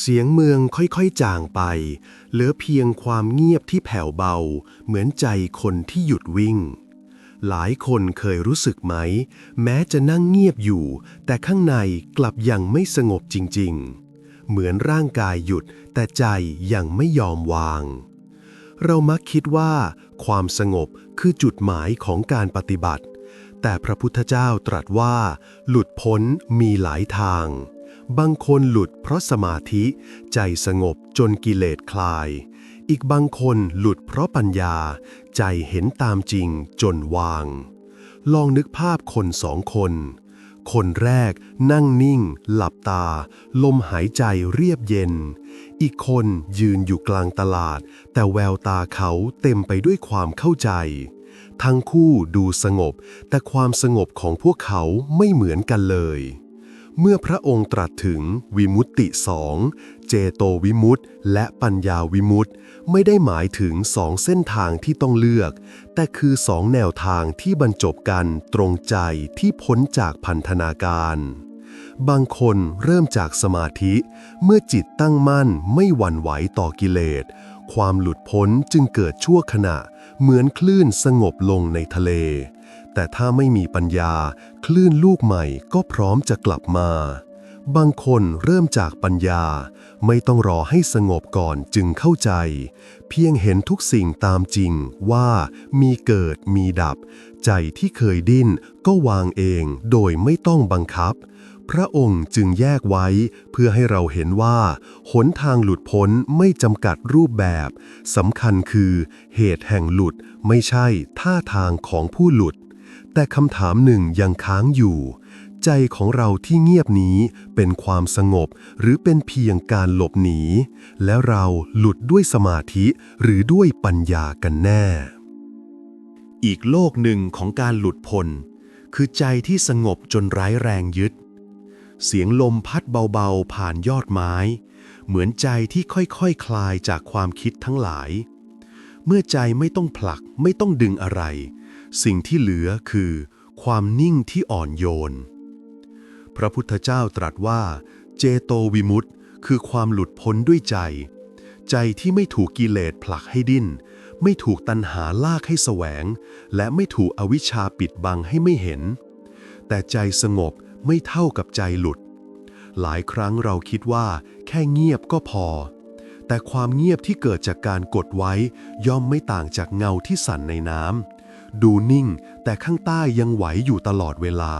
เสียงเมืองค่อยๆจางไป เหลือเพียงความเงียบที่แผ่วเบา เหมือนใจคนที่หยุดวิ่ง หลายคนเคยรู้สึกไหม แม้จะนั่งเงียบอยู่ แต่ข้างในกลับยังไม่สงบจริงๆ เหมือนร่างกายหยุดแต่ใจยังไม่ยอมวาง เรามักคิดว่า ความสงบคือจุดหมายของการปฏิบัติ แต่พระพุทธเจ้าตรัสว่า หลุดพ้นมีหลายทาง บางคนหลุดเพราะสมาธิ ใจสงบจนกิเลสคลาย อีกบางคนหลุดเพราะปัญญา ใจเห็นตามจริงจนวาง ลองนึกภาพคนสองคน คนแรกนั่งนิ่ง หลับตา ลมหายใจเรียบเย็น อีกคนยืนอยู่กลางตลาด แต่แววตาเขาเต็มไปด้วยความเข้าใจทั้งคู่ดูสงบ แต่ความสงบของพวกเขาไม่เหมือนกันเลย เมื่อพระองค์ตรัสถึงวิมุตติสองเจโตวิมุตติและปัญญาวิมุตติ ไม่ได้หมายถึงสองเส้นทางที่ต้องเลือก แต่คือสองแนวทางที่บรรจบกันตรงใจที่พ้นจากพันธนาการ บางคนเริ่มจากสมาธิ เมื่อจิตตั้งมั่นไม่หวั่นไหวต่อกิเลส ความหลุดพ้นจึงเกิดชั่วขณะ เหมือนคลื่นสงบลงในทะเล แต่ถ้าไม่มีปัญญา คลื่นลูกใหม่ก็พร้อมจะกลับมา บางคนเริ่มจากปัญญา ไม่ต้องรอให้สงบก่อนจึงเข้าใจ เพียงเห็นทุกสิ่งตามจริงว่ามีเกิดมีดับ ใจที่เคยดิ้นก็วางเองโดยไม่ต้องบังคับพระองค์จึงแยกไว้เพื่อให้เราเห็นว่า หนทางหลุดพ้นไม่จำกัดรูปแบบสำคัญคือ เหตุแห่งหลุดไม่ใช่ท่าทางของผู้หลุด แต่คำถามหนึ่งยังค้างอยู่ ใจของเราที่เงียบนี้เป็นความสงบหรือเป็นเพียงการหลบหนี และเราหลุดด้วยสมาธิหรือด้วยปัญญากันแน่ อีกโลกหนึ่งของการหลุดพ้นคือใจที่สงบจนไร้แรงยึด เสียงลมพัดเบาๆ ผ่านยอดไม้ เหมือนใจที่ค่อยๆคคลายจากความคิดทั้งหลาย เมื่อใจไม่ต้องผลักไม่ต้องดึงอะไร สิ่งที่เหลือคือ ความนิ่งที่อ่อนโยน พระพุทธเจ้าตรัสว่า เจโตวิมุตติคือความหลุดพ้นด้วยใจ ใจที่ไม่ถูกกิเลสผลักให้ดิ้น ไม่ถูกตัณหาลากให้แสวง และไม่ถูกอวิชชาปิดบังให้ไม่เห็น แต่ใจสงบไม่เท่ากับใจหลุด หลายครั้งเราคิดว่า แค่เงียบก็พอ แต่ความเงียบที่เกิดจากการกดไว้ ย่อมไม่ต่างจากเงาที่สั่นในน้ำ ดูนิ่ง แต่ข้างใต้ยังไหวอยู่ตลอดเวลา